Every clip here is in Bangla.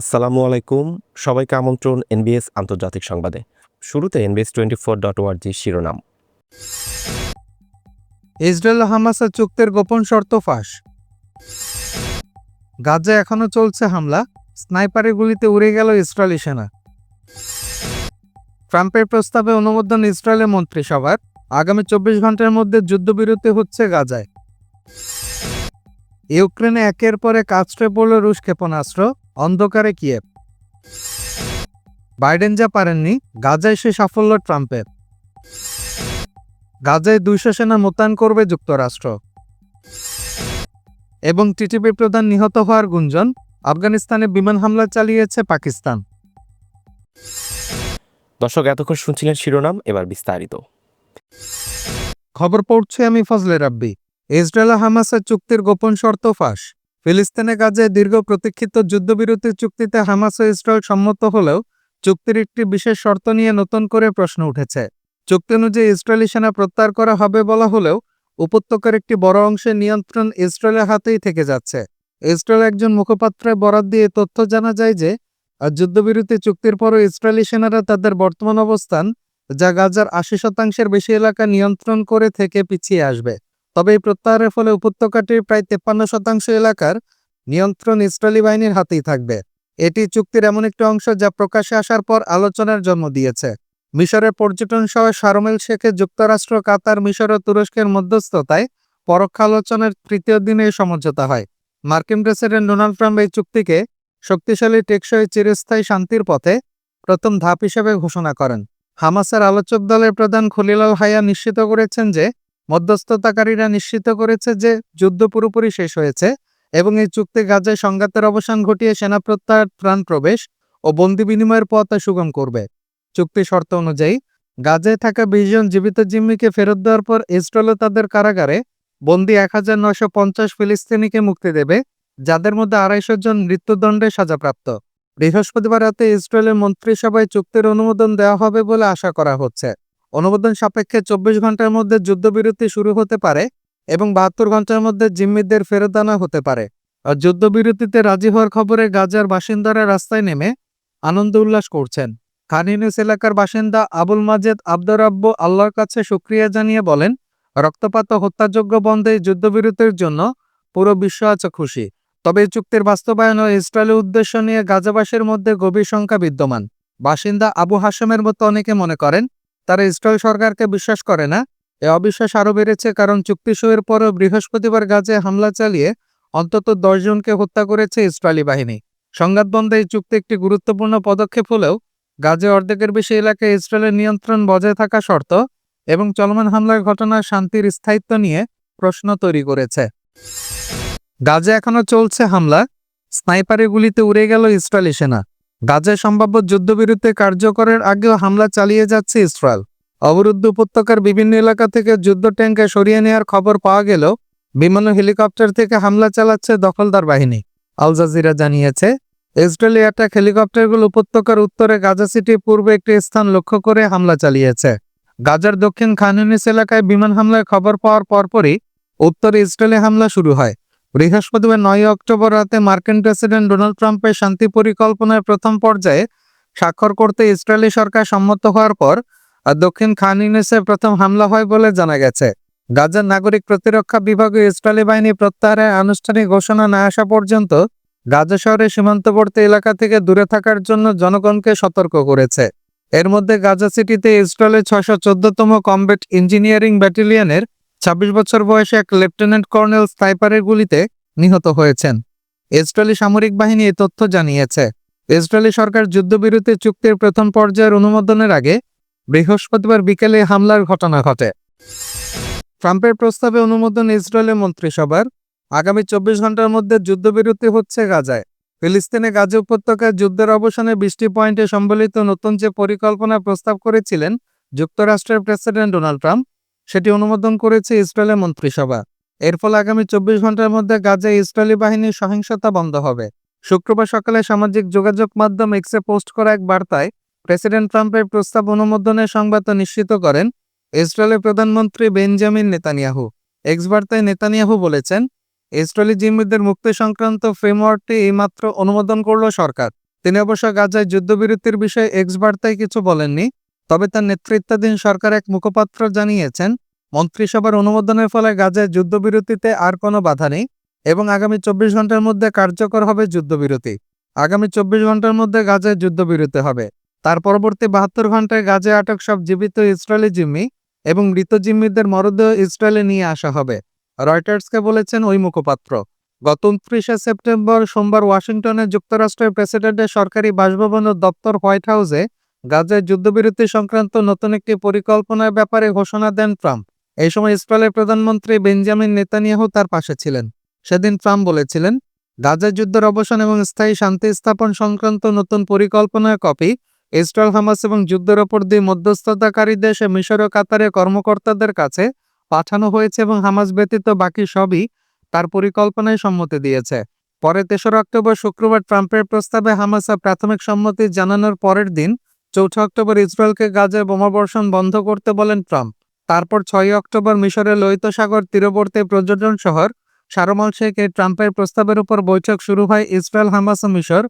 আসসালামু আলাইকুম। সবাইকে আমন্ত্রণ এনবিএস আন্তর্জাতিক সংবাদে। শুরুতে এনবিএস টোয়েন্টি ফোর ডট ওয়ার্জি শিরোনাম। ইসরায়েল হামাসের চুক্তির গোপন শর্ত ফাঁস। গাজা এখনও চলছে হামলা। স্নাইপারের গুলিতে উড়ে গেল ইসরায়েলি সেনা। ট্রাম্পের প্রস্তাবে অনুমোদন ইসরায়েলের মন্ত্রিসভার। আগামী চব্বিশ ঘণ্টার মধ্যে যুদ্ধবিরতি হচ্ছে গাজায় ইউক্রেনে একের পরে কাজটে পড়ল রুশ ক্ষেপণাস্ত্র। অন্ধকারে কিয়েভ। বাইডেন যা পারেননি গাজায় সে সাফল্য ট্রাম্পের। গাজায় দুইশো সেনা মোতায়েন করবে যুক্তরাষ্ট্র। এবং টিটিপি প্রধান নিহত হওয়ার গুঞ্জন আফগানিস্তানে বিমান হামলা চালিয়েছে পাকিস্তান। দর্শক এতক্ষণ শুনছিলেন শিরোনাম এবার বিস্তারিত। খবর পড়ছে আমি ফজলে রাব্বি। ইসরায়েল হামাসের চুক্তির গোপন শর্ত ফাঁস। ফিলিস্তিনে গাজায় দীর্ঘ প্রতীক্ষিত যুদ্ধবিরতি চুক্তিতে হামাস ও ইসরায়েল সম্মত হলেও চুক্তির একটি বিশেষ শর্ত নিয়ে নতুন করে প্রশ্ন উঠেছে। চুক্তি অনুযায়ী ইসরায়েলি সেনা প্রত্যাহার করা হবে বলা হলেও উপত্যকার একটি বড় অংশের নিয়ন্ত্রণ ইসরায়েলের হাতেই থেকে যাচ্ছে। ইসরায়েল একজন মুখপাত্রের বরাত দিয়ে তথ্য জানা যায় যে যুদ্ধবিরতি চুক্তির পরও ইসরায়েলি সেনারা তাদের বর্তমান অবস্থান যা গাজার আশি শতাংশের বেশি এলাকা নিয়ন্ত্রণ করে থেকে পিছিয়ে আসবে। তবে এই প্রত্যাহারের ফলে উপত্যকাটির প্রায় তেপ্পান্ন শতাংশ এলাকার নিয়ন্ত্রণ ইসরায়েলি বাহিনীর হাতেই থাকবে। এটি চুক্তির এমন একটি অংশ যা প্রকাশে আসার পর আলোচনার জন্ম দিয়েছে। মিশরের পর্যটন সহ শারমেল শেখে যুক্তরাষ্ট্র, কাতার, মিশর ও তুরস্কের মধ্যস্থতায় পরোক্ষ আলোচনার তৃতীয় দিনে এই সমঝোতা হয়। মার্কিন প্রেসিডেন্ট ডোনাল্ড ট্রাম্প এই চুক্তিকে শক্তিশালী, টেকসই, চিরস্থায়ী শান্তির পথে প্রথম ধাপ হিসেবে ঘোষণা করেন। হামাসের আলোচক দলের প্রধান খলিলাল হায়া নিশ্চিত করেছেন যে মধ্যস্থতাকারীরা নিশ্চিত করেছে যে যুদ্ধ পুরোপুরি শেষ হয়েছে এবং এই চুক্তি গাজায় সংঘাতের অবসান ঘটিয়ে সেনা প্রত্যাহার, ত্রাণ প্রবেশ ও বন্দি বিনিময়ের পথ সুগম করবে। চুক্তি শর্ত অনুযায়ী গাজায় থাকা বিশ জন জীবিত জিম্মিকে ফেরত দেওয়ার পর ইসরায়েলও তাদের কারাগারে বন্দি এক হাজার নয়শো পঞ্চাশ ফিলিস্তিনিকে মুক্তি দেবে, যাদের মধ্যে আড়াইশো জন মৃত্যুদণ্ডে সাজাপ্রাপ্ত। বৃহস্পতিবার রাতে ইসরায়েলের মন্ত্রিসভায় চুক্তির অনুমোদন দেওয়া হবে বলে আশা করা হচ্ছে। অনুমোদন সাপেক্ষে চব্বিশ ঘণ্টার মধ্যে যুদ্ধবিরতি শুরু হতে পারে এবং বাহাত্তর ঘণ্টার মধ্যে জিম্মিদের ফেরত আনা হতে পারে। আর যুদ্ধবিরতিতে রাজি হওয়ার খবরে গাজার বাসিন্দারা রাস্তায় নেমে আনন্দ উল্লাস করছেন। খান এলাকার বাসিন্দা আবুল মাজেদ আব্দুর রাব্বু আল্লাহর কাছে শুক্রিয়া জানিয়ে বলেন, রক্তপাত হত্যাযোগ্য বন্ধে যুদ্ধবিরতির জন্য পুরো বিশ্ব আছে খুশি। তবে এই চুক্তির বাস্তবায়ন ও ইসরায়েলের উদ্দেশ্য নিয়ে গাজাবাসীর মধ্যে গভীর সংখ্যা বিদ্যমান। বাসিন্দা আবু হাসেমের মতো অনেকে মনে করেন তারা ইসরায়েল সরকারকে বিশ্বাস করে না। এ অবিশ্বাস আরও বেড়েছে কারণ চুক্তি সইয়ের পরও বৃহস্পতিবার গাজে হামলা চালিয়ে অন্তত দশ জনকে হত্যা করেছে ইসরায়েলি বাহিনী। সংঘাত বন্ধে এই চুক্তি একটি গুরুত্বপূর্ণ পদক্ষেপ হলেও গাজে অর্ধেকের বেশি এলাকায় ইসরায়েলের নিয়ন্ত্রণ বজায় থাকা শর্ত এবং চলমান হামলার ঘটনার শান্তির স্থায়িত্ব নিয়ে প্রশ্ন তৈরি করেছে। গাজে এখনও চলছে হামলা। স্নাইপারের গুলিতে উড়ে গেল ইসরায়েলি সেনা। গাজায় সম্ভাব্য যুদ্ধবিরতি কার্যকরের আগেও হামলা চালিয়ে যাচ্ছে ইসরায়েল। অবরুদ্ধ উপত্যকার বিভিন্ন এলাকা থেকে যুদ্ধ ট্যাঙ্কে সরিয়ে নেওয়ার খবর পাওয়া গেলেও বিমান হেলিকপ্টার থেকে হামলা চালাচ্ছে দখলদার বাহিনী। আল জাজিরা জানিয়েছে, ইসরায়েলি অ্যাটাক হেলিকপ্টারগুলো উপত্যকার উত্তরে গাজা সিটির পূর্বে একটি স্থান লক্ষ্য করে হামলা চালিয়েছে। গাজার দক্ষিণ খানুনিস এলাকায় বিমান হামলার খবর পাওয়ার পরপরই উত্তরে ইসরায়েলি হামলা শুরু হয়। বৃহস্পতিবার নয় অক্টোবর রাতে মার্কিন প্রেসিডেন্ট ডোনাল্ড ট্রাম্পের শান্তি পরিকল্পনার প্রথম পর্যায়ে স্বাক্ষর করতে ইসরায়েলি সরকার সম্মত হওয়ার পর, দক্ষিণ খান ইউনিসে প্রথম হামলা হয় বলে জানা গেছে। গাজার নাগরিক প্রতিরক্ষা বিভাগে ইসরায়েলি বাহিনী প্রত্যাহারের আনুষ্ঠানিক ঘোষণা না আসা পর্যন্ত গাজা শহরের সীমান্তবর্তী এলাকা থেকে দূরে থাকার জন্য জনগণকে সতর্ক করেছে। এর মধ্যে গাজা সিটিতে ইসরায়েলের ছশো চোদ্দতম কমব্যাট ইঞ্জিনিয়ারিং ব্যাটালিয়নের ছাব্বিশ বছর বয়সে এক লেফটেন্যান্ট কর্নেল স্নাইপারের গুলিতে নিহত হয়েছেন। ইসরায়েলি সামরিক বাহিনী এ তথ্য জানিয়েছে। ইসরায়েলি সরকার যুদ্ধবিরতি চুক্তির প্রথম পর্যায়ের অনুমোদনের আগে বৃহস্পতিবার বিকেলে হামলার ঘটনা ঘটে। ট্রাম্পের প্রস্তাবে অনুমোদন ইসরায়েলের মন্ত্রিসভার। আগামী চব্বিশ ঘণ্টার মধ্যে যুদ্ধবিরতি হচ্ছে গাজায়। ফিলিস্তিনে গাজা উপত্যকায় যুদ্ধের অবসানে বৃষ্টি পয়েন্টে সম্বলিত নতুন যে পরিকল্পনা প্রস্তাব করেছিলেন যুক্তরাষ্ট্রের প্রেসিডেন্ট ডোনাল্ড ট্রাম্প সেটি অনুমোদন করেছে ইসরায়েলের মন্ত্রিসভা। এর ফলে আগামী চব্বিশ ঘণ্টার মধ্যে গাজায় ইসরায়েলি বাহিনীর সহিংসতা বন্ধ হবে। শুক্রবার সকালে সামাজিক যোগাযোগ মাধ্যম এক্সে পোস্ট করা এক বার্তায় প্রেসিডেন্ট ট্রাম্পের প্রস্তাব অনুমোদনের সংবাদ নিশ্চিত করেন ইসরায়েলের প্রধানমন্ত্রী বেঞ্জামিন নেতানিয়াহু। এক্স বার্তায় নেতানিয়াহু বলেছেন, ইসরায়েলি জিম্মিদের মুক্তি সংক্রান্ত ফ্রেমওয়ার্কটি এইমাত্র অনুমোদন করল সরকার। তিনি অবশ্য গাজায় যুদ্ধবিরতির বিষয়ে এক্স বার্তায় কিছু বলেননি তবে তার নেতৃত্বাধীন সরকার এক মুখপাত্র জানিয়েছেন, মন্ত্রিসভার অনুমোদনের ফলে গাজায় যুদ্ধবিরতিতে আর কোনো বাধা নেই এবং আগামী চব্বিশ ঘণ্টার মধ্যে কার্যকর হবে যুদ্ধবিরতি। আগামী চব্বিশ ঘণ্টার মধ্যে গাজায় যুদ্ধবিরতি হবে। তার পরবর্তী বাহাত্তর ঘন্টায় গাজায় আটক সব জীবিত ইসরায়েলি জিম্মি এবং মৃত জিম্মিদের মরদেহ ইসরায়েলে নিয়ে আসা হবে। রয়টার্সকে বলেছেন ওই মুখপাত্র। গত উনত্রিশে সেপ্টেম্বর সোমবার ওয়াশিংটনে যুক্তরাষ্ট্রের প্রেসিডেন্টের সরকারি বাসভবন ও দপ্তর হোয়াইট হাউসে গাজায় যুদ্ধবিরতি সংক্রান্ত নতুন একটি পরিকল্পনার ব্যাপারে ঘোষণা দেন ট্রাম্প। এই সময় ইসরায়েলের প্রধানমন্ত্রী বেঞ্জামিন নেতানিয়াহু তার পাশে ছিলেন। সেদিন ট্রাম্প বলেছিলেন গাজার যুদ্ধের অবসান এবং স্থায়ী শান্তি স্থাপন সংক্রান্ত নতুন পরিকল্পনার কপি ইসরায়েল, হামাস এবং যুদ্ধের ওপর দিয়ে মধ্যস্থতাকারী দেশে মিশর ও কাতারের কর্মকর্তাদের কাছে পাঠানো হয়েছে এবং হামাস ব্যতীত বাকি সবই তার পরিকল্পনায় সম্মতি দিয়েছে। পরে তেসরা অক্টোবর শুক্রবার ট্রাম্পের প্রস্তাবে হামাসা প্রাথমিক সম্মতি জানানোর পরের দিন চৌঠা অক্টোবর ইসরায়েলকে গাজায় বোমাবর্ষণ বন্ধ করতে বলেন ট্রাম্প। তারপর ছয় অক্টোবর মিশরের লোহিত সাগর তীরবর্তী পর্যটন শহর সারমাল শেখে ট্রাম্পের প্রস্তাবের উপর বৈঠক শুরু হয় ইসরায়েল হামাস ও মিশর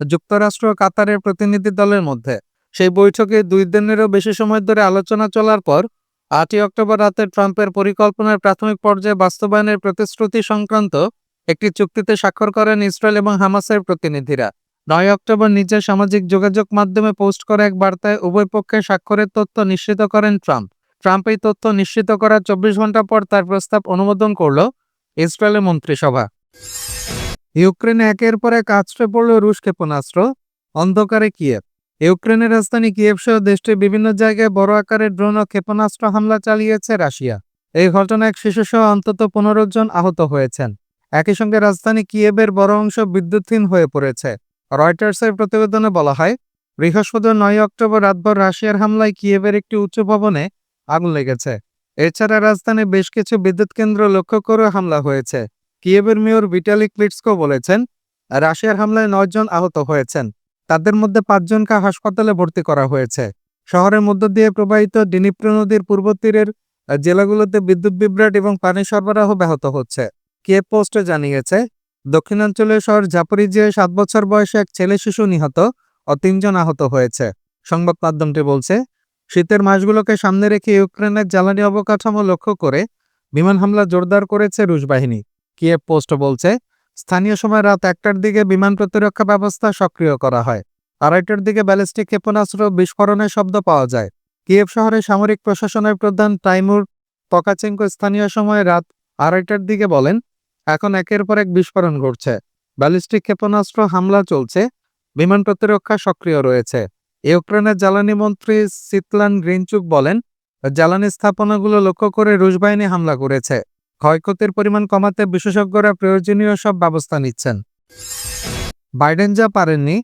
যুক্তরাষ্ট্র ও কাতারের প্রতিনিধি দলের মধ্যে। সেই বৈঠকে দুই দিনেরও বেশি সময় ধরে আলোচনা চলার পর আটই অক্টোবর রাতে ট্রাম্পের পরিকল্পনার প্রাথমিক পর্যায়ে বাস্তবায়নের প্রতিশ্রুতি সংক্রান্ত একটি চুক্তিতে স্বাক্ষর করেন ইসরায়েল এবং হামাসের প্রতিনিধিরা। নয় অক্টোবর নিজের সামাজিক যোগাযোগ মাধ্যমে পোস্ট করা এক বার্তায়, উভয় পক্ষের স্বাক্ষরের তথ্য নিশ্চিত করেন ট্রাম্প। ট্রাম্প এই তথ্য নিশ্চিত করার চব্বিশ ঘণ্টা পর তার প্রস্তাব অনুমোদন করল ইসরায়েলের মন্ত্রিসভা। ইউক্রেনে একের পর এক আছড়ে পড়ল রুশ ক্ষেপণাস্ত্র। অন্ধকারে কিয়েভ। ইউক্রেনের রাজধানী কিয়েভ সহ দেশটির বিভিন্ন জায়গায় বড় আকারের ড্রোন ও ক্ষেপণাস্ত্র হামলা চালিয়েছে রাশিয়া। এই ঘটনায় এক শিশুসহ অন্তত পনেরো জন আহত হয়েছেন। একই সঙ্গে রাজধানী কিয়েভের বড় অংশ বিদ্যুৎহীন হয়ে পড়েছে। রয়টার্সের প্রতিবেদনে বলা হয়, বৃহস্পতিবার নয় অক্টোবর রাতভর রাশিয়ার হামলায় কিয়েভের একটি উচ্চ ভবনে আগুন লেগেছে। এছাড়া রাজধানী বেশ কিছু বিদ্যুৎ কেন্দ্র লক্ষ্য করে হামলা হয়েছে। কিয়েভের মেয়র ভিটালি ক্লিটসকো বলেছেন, রাশিয়ার হামলায় নয়জন আহত হয়েছেন। তাদের মধ্যে পাঁচজনকে হাসপাতালে ভর্তি করা হয়েছে। শহরের মধ্য দিয়ে প্রবাহিত ডিনিপ্র নদীর পূর্ব তীরের জেলাগুলোতে বিদ্যুৎ বিভ্রাট এবং পানি সরবরাহ ব্যাহত হচ্ছে। কিয়েভ পোস্টে জানিয়েছে দক্ষিণাঞ্চলীয় শহর জাপরিজিয়ায় সাত বছর বয়সে এক ছেলে শিশু নিহত ও তিনজন আহত হয়েছে। সংবাদ মাধ্যমটি বলছে, শীতের মাসগুলোকে সামনে রেখে ইউক্রেনের জ্বালানি অবকাঠামো লক্ষ্য করে বিমান হামলা জোরদার করেছে রুশ বাহিনী। কিয়েভ পোস্ট বলছে, স্থানীয় সময় রাত একটার দিকে বিমান প্রতিরক্ষা ব্যবস্থা সক্রিয় করা হয়। আড়াইটার দিকে ব্যালিস্টিক ক্ষেপণাস্ত্র বিস্ফোরণের শব্দ পাওয়া যায়। কিয়েভ শহরে সামরিক প্রশাসনের প্রধান টাইমুর পকাচেঙ্কো স্থানীয় সময় রাত আড়াইটার দিকে বলেন এখন একের পর এক বিস্ফোরণ ঘটছে। ব্যালিস্টিক ক্ষেপণাস্ত্র হামলা চলছে। বিমান প্রতিরক্ষা সক্রিয় রয়েছে। ইউক্রেনের জ্বালানি মন্ত্রী সিতলান গ্রিনচুক বলেন, জ্বালানি স্থাপনাগুলো লক্ষ্য করে রুশ বাহিনী হামলা করেছে। ক্ষয়ক্ষতির পরিমাণ কমাতে বিশেষজ্ঞরা প্রয়োজনীয় সব ব্যবস্থা নিচ্ছেন। বাইডেন যা পারেননি,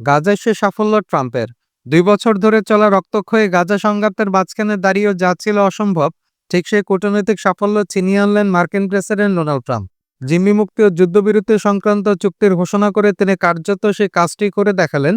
গাজায় সে সাফল্য ট্রাম্পের। দুই বছর ধরে চলা রক্তক্ষয়ী গাজা সংঘাতের মাঝখানে দাঁড়িয়েও যা ছিল অসম্ভব, ঠিক সেই কূটনৈতিক সাফল্য ছিনিয়ে আনলেন মার্কিন প্রেসিডেন্ট ডোনাল্ড ট্রাম্প। জিম্মি মুক্তি ও যুদ্ধবিরতি সংক্রান্ত চুক্তির ঘোষণা করে তিনি কার্যত সেই কাজটি করে দেখালেন,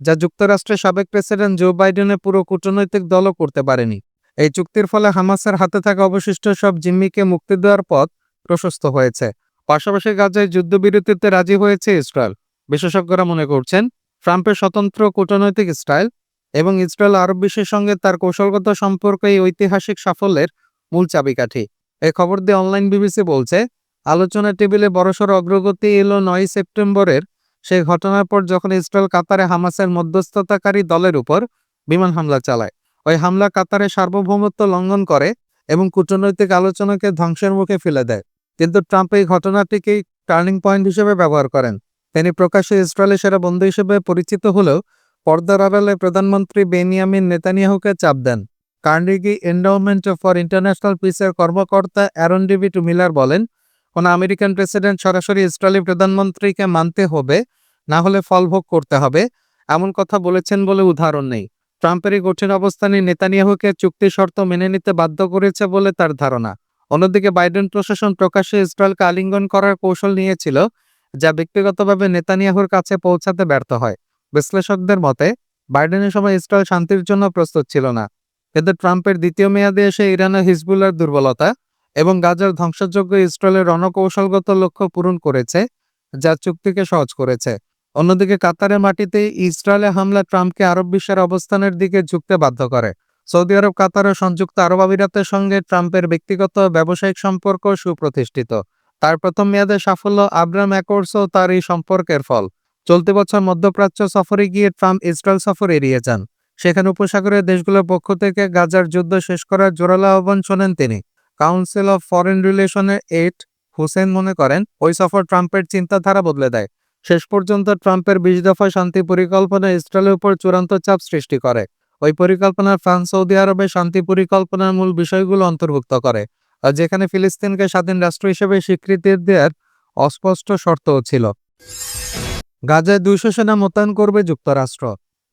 যা যুক্তরাষ্ট্রের সাবেক প্রেসিডেন্ট জো বাইডেনের পুরো কূটনৈতিক দলও করতে পারেনি। এই চুক্তির ফলে হামাসের হাতে থাকা অবশিষ্ট সব জিম্মিকে মুক্তি দেওয়ার পথ প্রশস্ত হয়েছে। পাশাপাশি গাজায় যুদ্ধবিরতিতে রাজি হয়েছে ইসরায়েল। বিশেষজ্ঞরা মনে করছেন, ট্রাম্পের স্বতন্ত্র কূটনৈতিক স্টাইল এবং ইসরায়েল আরব বিশ্বের সঙ্গে তার কৌশলগত সম্পর্ক এই ঐতিহাসিক সাফল্যের মূল চাবিকাঠি। এই খবর দিয়ে অনলাইন বিবিসি বলছে আলোচনা টেবিলে বড়সড় অগ্রগতি এলো নয় সেপ্টেম্বরের। সেই ঘটনার পর যখন ইসরায়েল কাতারে হামাসের মধ্যস্থতাকারী দলের উপর বিমান হামলা চালায়, ওই হামলা কাতারে সার্বভৌমত্ব লঙ্ঘন করে এবং কূটনৈতিক আলোচনাকে ধ্বংসের মুখে ফেলে দেয়। কিন্তু ট্রাম্প এই ঘটনাটিকেই টার্নিং পয়েন্ট হিসেবে ব্যবহার করেন। তিনি প্রকাশ্যে ইসরায়েলের সেরা বন্ধু হিসেবে পরিচিত হলেও পর্দার আড়ালে প্রধানমন্ত্রী বেনিয়ামিন নেতানিয়াহুকে চাপ দেন। কার্নেগি এন্ডাউমেন্ট ফর ইন্টারন্যাশনাল পিসের কর্মকর্তা অ্যারন ডেভিড মিলার বলেন কোন আমেরিকান প্রেসিডেন্ট সরাসরি ইসরায়েলি প্রধানমন্ত্রীকে মানতে হবে, না হলে ফল ভোগ করতে হবে। এমন কথা বলেছেন বলে উদাহরণ নেই। ট্রাম্পের এই কঠিন অবস্থানে নেতানিয়াহুকে চুক্তি শর্ত মেনে নিতে বাধ্য করেছে বলে তার ধারণা। অন্যদিকে বাইডেন প্রশাসন প্রকাশ্যে ইসরায়েলকে আলিঙ্গন করার কৌশল নিয়েছিল, যা ব্যক্তিগতভাবে নেতানিয়াহুর কাছে পৌঁছাতে ব্যর্থ হয়। বিশ্লেষকদের মতে, বাইডেনের সময় ইসরায়েল শান্তির জন্য প্রস্তুত ছিল না। কিন্তু ট্রাম্পের দ্বিতীয় মেয়াদে এসে ইরানের হিজবুল্লার দুর্বলতা এবং গাজার ধ্বংসযোগ্য ইসরায়েলের রণকৌশলগত লক্ষ্য পূরণ করেছে, যা চুক্তিকে সহজ করেছে। অন্যদিকে কাতারের মাটিতে ইসরায়েলে হামলা ট্রাম্পকে আরব বিশ্বের অবস্থানের দিকে ঝুঁকতে বাধ্য করে। সৌদি আরব, কাতার ও সংযুক্ত আরব আমিরাতের সঙ্গে ট্রাম্পের ব্যক্তিগত ব্যবসায়িক সম্পর্ক সুপ্রতিষ্ঠিত। তার প্রথম মেয়াদে সাফল্য আব্রাম অ্যাকর্ডসও তার এই সম্পর্কের ফল। চলতি বছর মধ্যপ্রাচ্য সফরে গিয়ে ট্রাম্প ইসরায়েল সফর এড়িয়ে যান। সেখানে উপসাগরের দেশগুলোর পক্ষ থেকে গাজার যুদ্ধ শেষ করার জোরালো আহ্বান শোনেন তিনি। কাউন্সিল অফ ফরেন রিলেশনের এইট হুসেন মনে করেন, ওই সফর ট্রাম্পের চিন্তাধারা বদলে দেয়। শেষ পর্যন্ত ট্রাম্পের বিশ দফা শান্তি পরিকল্পনা ইসরায়েলের উপর চূড়ান্ত চাপ সৃষ্টি করে। ওই পরিকল্পনার ফ্রান্স, সৌদি আরবে শান্তি পরিকল্পনার মূল বিষয়গুলো অন্তর্ভুক্ত করে যেখানে ফিলিস্তিনকে স্বাধীন রাষ্ট্র হিসেবে স্বীকৃতি দেওয়ার অস্পষ্ট শর্তও ছিল। গাজায় দুইশো সেনা মোতায়েন করবে যুক্তরাষ্ট্র।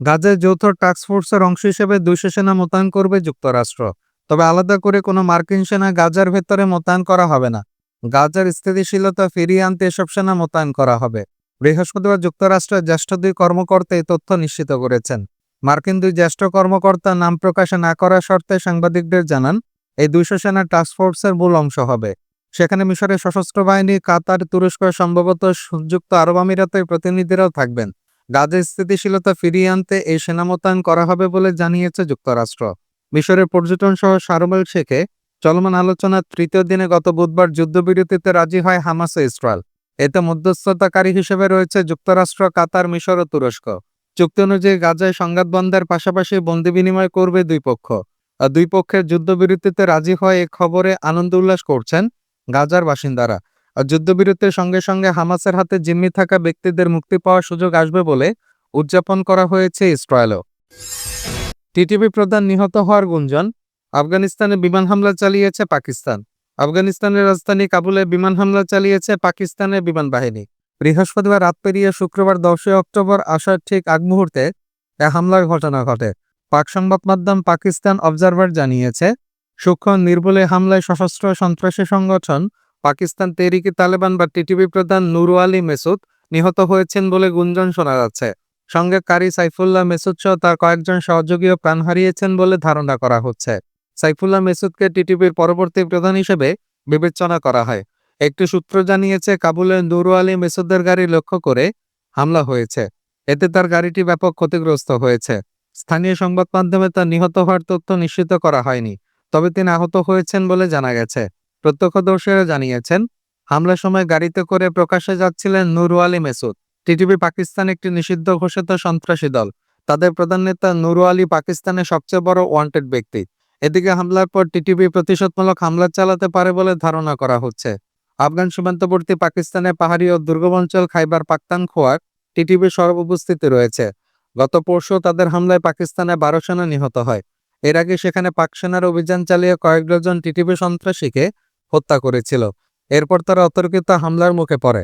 গাজায় যৌথ টাস্কফোর্সের অংশ হিসেবে দুইশো সেনা মোতায়েন করবে যুক্তরাষ্ট্র। তবে আলাদা করে কোনো মার্কিন সেনা গাজার ভেতরে মোতায়েন করা হবে না। গাজার স্থিতিশীলতা ফিরিয়ে আনতে এসব সেনা মোতায়েন করা হবে। বৃহস্পতিবার যুক্তরাষ্ট্রের জ্যেষ্ঠ দুই কর্মকর্তা এই তথ্য নিশ্চিত করেছেন। মার্কিন দুই জ্যেষ্ঠ কর্মকর্তা নাম প্রকাশে না করার শর্তে সাংবাদিকদের জানান, এই দুইশো সেনা টাস্কফোর্সের মূল অংশ হবে। সেখানে মিশরের সশস্ত্র বাহিনী, কাতার, তুরস্ক সম্ভবত সংযুক্ত আরব আমিরাতের প্রতিনিধিরাও থাকবেন। গাজার স্থিতিশীলতা ফিরিয়ে আনতে এই সেনা মোতায়েন করা হবে বলে জানিয়েছে যুক্তরাষ্ট্র। মিশরের পর্যটন সহ সারমেল শেখে চলমান আলোচনার তৃতীয় দিনে গত বুধবার যুদ্ধবিরতিতে রাজি হয় হামাস ও ইসরায়েল। এতে মধ্যস্থতাকারী হিসেবে রয়েছে যুক্তরাষ্ট্র, কাতার, মিশর ও তুরস্ক। চুক্তি অনুযায়ী গাজায় সংঘাত বন্ধের পাশাপাশি বন্দি বিনিময় করবে দুই পক্ষ। আর দুই পক্ষের যুদ্ধবিরতিতে রাজি হয় এ খবরে আনন্দ উল্লাস করছেন গাজার বাসিন্দারা। আর যুদ্ধবিরতির সঙ্গে সঙ্গে হামাসের হাতে জিম্মি থাকা ব্যক্তিদের মুক্তি পাওয়ার সুযোগ আসবে বলে উদযাপন করা হয়েছে ইসরায়েলও। টিটিপি প্রধান নিহত হওয়ার গুঞ্জন, আফগানিস্তানে বিমান হামলা চালিয়েছে পাকিস্তান। আফগানিস্তানের রাজধানী কাবুলে বিমান হামলা চালিয়েছে পাকিস্তানের বিমান বাহিনী। বৃহস্পতিবার রাত পেরিয়ে শুক্রবার দশই অক্টোবর আসার ঠিক আগ মুহূর্তে এ হামলার ঘটনা ঘটে। পাক সংবাদ মাধ্যম পাকিস্তান অবজারভার জানিয়েছে, সূক্ষ্ম নির্বলে হামলায় সশস্ত্র সন্ত্রাসী সংগঠন পাকিস্তান তেহরিকি তালেবান বা টিটিপি প্রধান নুরু আলী মেসুদ নিহত হয়েছেন বলে গুঞ্জন শোনা যাচ্ছে। সঙ্গে কারি সাইফুল্লাহ মেসুদ সহ তার কয়েকজন সহযোগীও প্রাণ হারিয়েছেন বলে ধারণা করা হচ্ছে। সাইফুল্লাহ মেসুদকে টিটিপির পরবর্তী প্রধান হিসেবে বিবেচনা করা হয়। একটি সূত্র জানিয়েছে কাবুলের নুরু আলী মেসুদের গাড়ি লক্ষ্য করে হামলা হয়েছে। এতে তার গাড়িটি ব্যাপক ক্ষতিগ্রস্ত হয়েছে। স্থানীয় সংবাদ মাধ্যমে তার নিহত হওয়ার তথ্য নিশ্চিত করা হয়নি, তবে তিনি আহত হয়েছেন বলে জানা গেছে। প্রত্যক্ষদর্শীরা জানিয়েছেন, হামলার সময় গাড়িতে করে প্রকাশ্যে যাচ্ছিলেন নুরু আলী মেসুদ। টিটিপি পাকিস্তান একটি নিষিদ্ধ ঘোষিত সন্ত্রাসী দল। তাদের প্রধান নেতা নুরু আলী পাকিস্তানের সবচেয়ে বড় ওয়ান্টেড ব্যক্তি। এদিকে হামলার পর টিটিপি প্রতিশোধমূলক হামলা চালাতে পারে বলে ধারণা করা হচ্ছে। আফগান সীমান্তবর্তী পাকিস্তানের পাহাড়ি ও দুর্গম অঞ্চল খাইবার পাখতানখোয়ার টিটিপির সর্বউপস্থিতি রয়েছে। গত পরশু তাদের হামলায় পাকিস্তানে বারো সেনা নিহত হয়। এর আগে সেখানে পাক সেনার অভিযান চালিয়ে কয়েক ডজন টিটিপি সন্ত্রাসীকে হত্যা করেছিল। এরপর তারা অতর্কিত হামলার মুখে পড়ে।